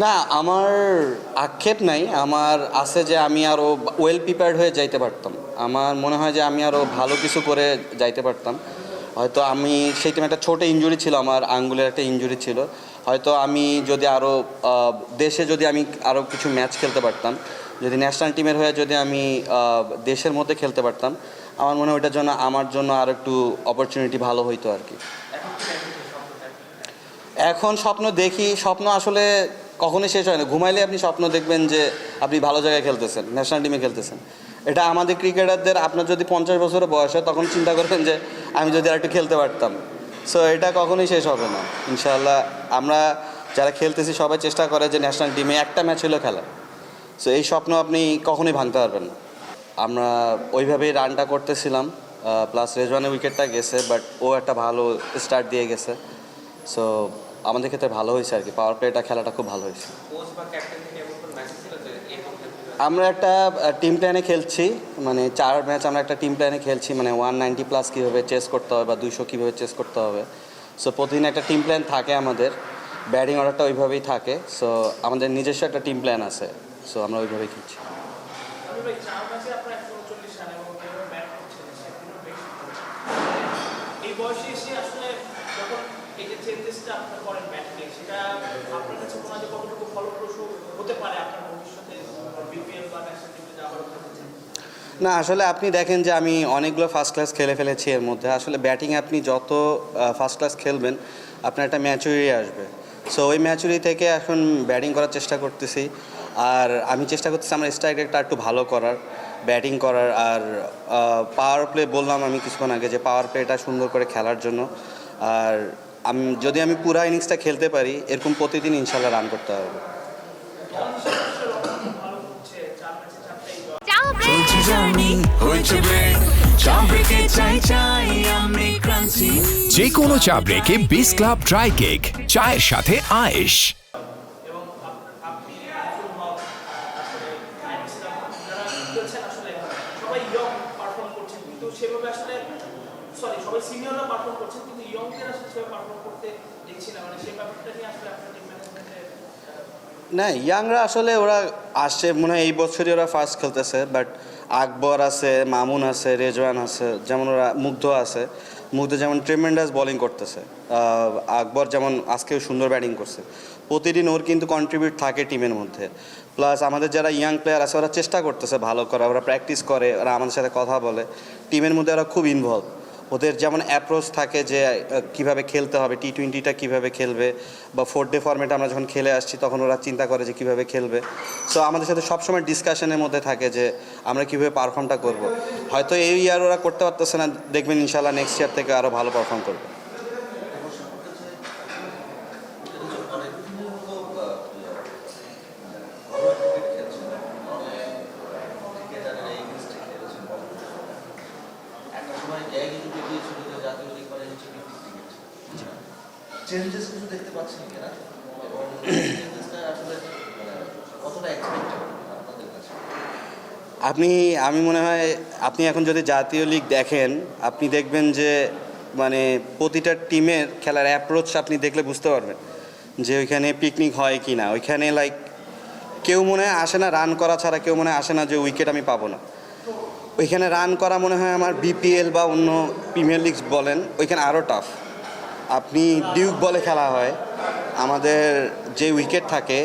না, আমার আক্ষেপ নাই। আমার আছে যে আমি আরও ওয়েল প্রিপেয়ার্ড হয়ে যাইতে পারতাম। আমার মনে হয় যে আমি আরও ভালো কিছু করে যাইতে পারতাম। হয়তো আমি সেই টাইমে একটা ছোটো ইঞ্জুরি ছিল, আমার আঙ্গুলের একটা ইঞ্জুরি ছিল। হয়তো আমি যদি আরও দেশে যদি আমি আরও কিছু ম্যাচ খেলতে পারতাম, যদি ন্যাশনাল টিমের হয়ে যদি আমি দেশের মধ্যে খেলতে পারতাম, আমার মনে হয় ওইটার জন্য, আমার জন্য আর একটু অপরচুনিটি ভালো হইতো আর কি। এখন স্বপ্ন দেখি, স্বপ্ন আসলে কখনোই শেষ হয় না। ঘুমাইলে আপনি স্বপ্ন দেখবেন যে আপনি ভালো জায়গায় খেলতেছেন ন্যাশনাল টিমে খেলতেছেন। এটা আমাদের ক্রিকেটারদের আপনার যদি পঞ্চাশ বছরের বয়স হয়, তখন চিন্তা করবেন যে আমি যদি আর একটু খেলতে পারতাম। সো এটা কখনোই শেষ হবে না। ইনশাআল্লাহ, আমরা যারা খেলতেছি, সবাই চেষ্টা করে যে ন্যাশনাল টিমে একটা ম্যাচ হলেও খেলা সো এই স্বপ্ন আপনি কখনোই ভাঙতে পারবেন না। আমরা ওইভাবেই রানটা করতেছিলাম প্লাস রেজওয়ানের উইকেটটা গেছে বাট ও একটা ভালো স্টার্ট দিয়ে গেছে। সো আমাদের ক্ষেত্রে ভালো হয়েছে আর কি পাওয়ার প্লেটা খেলাটা খুব ভালো হয়েছে। কোচ বা ক্যাপ্টেন থেকে এমন কোনো মেসেজ ছিল যে এরকম খেলতে আমরা একটা টিম প্ল্যানে খেলছি মানে চার ম্যাচ আমরা একটা টিম প্ল্যানে খেলছি মানে ওয়ান নাইনটি প্লাস কীভাবে চেস করতে হবে বা দুইশো কীভাবে চেস করতে হবে। সো প্রতিদিন একটা টিম প্ল্যান থাকে আমাদের ব্যাটিং অর্ডারটা ওইভাবেই থাকে। সো আমাদের নিজস্ব একটা টিম প্ল্যান আছে সো আমরা ওইভাবেই খেলছি। এই বয়সে এসে আসলে করেন সেটা আপনার কাছে কতটুকু ফলপ্রসূ হতে পারে আপনার ভবিষ্যতে বিপিএল বা ন্যাশনাল না, আসলে আপনি দেখেন যে আমি অনেকগুলো ফার্স্ট ক্লাস খেলে ফেলেছি এর মধ্যে। আসলে ব্যাটিং আপনি যত ফার্স্ট ক্লাস খেলবেন, আপনার একটা ম্যাচুরি আসবে। সো ওই ম্যাচুরি থেকে এখন ব্যাটিং করার চেষ্টা করতেছি। আর আমি চেষ্টা করতেছি আমার স্ট্রাইক রেটটা একটু ভালো করার ব্যাটিং করার। আর পাওয়ার প্লে বললাম আমি কিছুক্ষণ আগে যে পাওয়ার প্লেটা সুন্দর করে খেলার জন্য। আর যদি আমি পুরা ইনিংসটা খেলতে পারি এরকম প্রতিদিন ইনশাল্লাহ রান করতে হবে। যে কোনো চা ব্রেকে বিস ক্লাব ড্রাই কেক চায়ের সাথে আয়েশ এবং আপ- আপনি আব্দুল হক আসলে নাইম ইসলাম যারা খেলছেন আসলে সবাই ইয়ং পারফর্ম করছেন কিন্তু সেভাবে আসলে সরি সবাই সিনিয়ররা পারফর্ম করছেন, কিন্তু ইয়ংদের আসলে সেভাবে পারফর্ম করতে দেখছি না। মানে সেই ব্যাপারটা নিয়ে আসলে না ইয়াংরা আসলে ওরা আসছে, মনে হয় এই বছরই ওরা ফার্স্ট খেলতেছে বাট আকবর আছে, মামুন আছে, রেজওয়ান আছে, যেমন ওরা মুগ্ধ আছে। মুগ্ধ যেমন ট্রিমেন্ডাস বোলিং করতেছে। আকবর যেমন আজকেও সুন্দর ব্যাটিং করছে। প্রতিদিন ওর কিন্তু কন্ট্রিবিউট থাকে টিমের মধ্যে। প্লাস আমাদের যারা ইয়াং প্লেয়ার আছে, ওরা চেষ্টা করতেছে ভালো করা ওরা প্র্যাকটিস করে, ওরা আমাদের সাথে কথা বলে। টিমের মধ্যে ওরা খুব ইনভলভ ওদের যেমন অ্যাপ্রোচ থাকে যে কীভাবে খেলতে হবে টি টোয়েন্টিটা কীভাবে খেলবে, বা ফোর ডে ফর্মেট আমরা যখন খেলে আসছি, তখন ওরা চিন্তা করে যে কীভাবে খেলবে। সো আমাদের সাথে সবসময় ডিসকাশনের মধ্যে থাকে যে, আমরা কীভাবে পারফর্মটা করব। হয়তো এই ইয়ার ওরা করতে পারতেছে না, দেখবেন ইনশাল্লাহ নেক্সট ইয়ার থেকে আরও ভালো পারফর্ম করবে। চেঞ্জেস কিছু দেখতে এবং আপনি, আমি মনে হয় আপনি এখন যদি জাতীয় লিগ দেখেন, আপনি দেখবেন যে মানে প্রতিটা টিমের খেলার অ্যাপ্রোচ আপনি দেখলে বুঝতে পারবেন যে ওইখানে পিকনিক হয় কি না ওইখানে লাইক কেউ মনে হয় আসে না রান করা ছাড়া, কেউ মনে আসে না যে উইকেট আমি পাবো না। ওইখানে রান করা মনে হয় আমার বিপিএল বা অন্য প্রিমিয়ার লিগস বলেন, ওইখানে আরও টাফ আপনি ডিউক বলে খেলা হয়। আমাদের যে উইকেট থাকে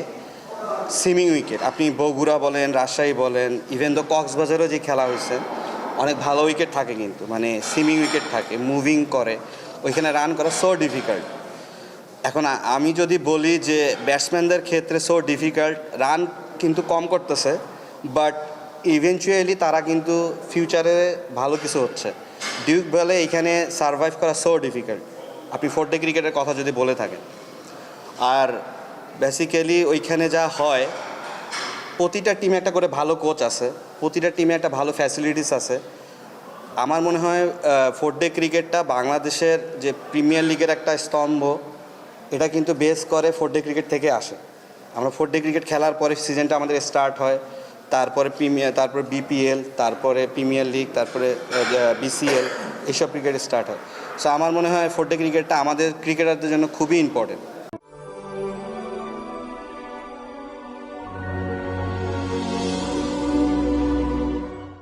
সিমিং উইকেট আপনি বগুড়া বলেন, রাজশাহী বলেন ইভেন তো কক্সবাজারও যে খেলা হয়েছে, অনেক ভালো উইকেট থাকে কিন্তু মানে সিমিং উইকেট থাকে মুভিং করে, ওইখানে রান করা সো ডিফিকাল্ট এখন আমি যদি বলি যে ব্যাটসম্যানদের ক্ষেত্রে সো ডিফিকাল্ট রান কিন্তু কম করতেছে বাট ইভেনচুয়ালি তারা কিন্তু ফিউচারে ভালো কিছু হচ্ছে। ডিউক বলে এখানে সারভাইভ করা সো ডিফিকাল্ট আপনি ফোর ডে ক্রিকেটের কথা যদি বলে থাকেন। আর বেসিক্যালি ওইখানে যা হয়, প্রতিটা টিমে একটা করে ভালো কোচ আছে, প্রতিটা টিমে একটা ভালো ফ্যাসিলিটিস আছে। আমার মনে হয় ফোর ডে ক্রিকেটটা বাংলাদেশের যে প্রিমিয়ার লিগের একটা স্তম্ভ, এটা কিন্তু বেস করে ফোর ডে ক্রিকেট থেকে আসে। আমরা ফোর ডে ক্রিকেট খেলার পরে সিজনটা আমাদের স্টার্ট হয়, তারপরে প্রিমিয়ার তারপরে বিপিএল তারপরে প্রিমিয়ার লিগ তারপরে বিসিএল এইসব ক্রিকেট স্টার্ট হয়। সো আমার মনে হয় ফোর ডে ক্রিকেটটা আমাদের ক্রিকেটারদের জন্য খুবই ইম্পর্টেন্ট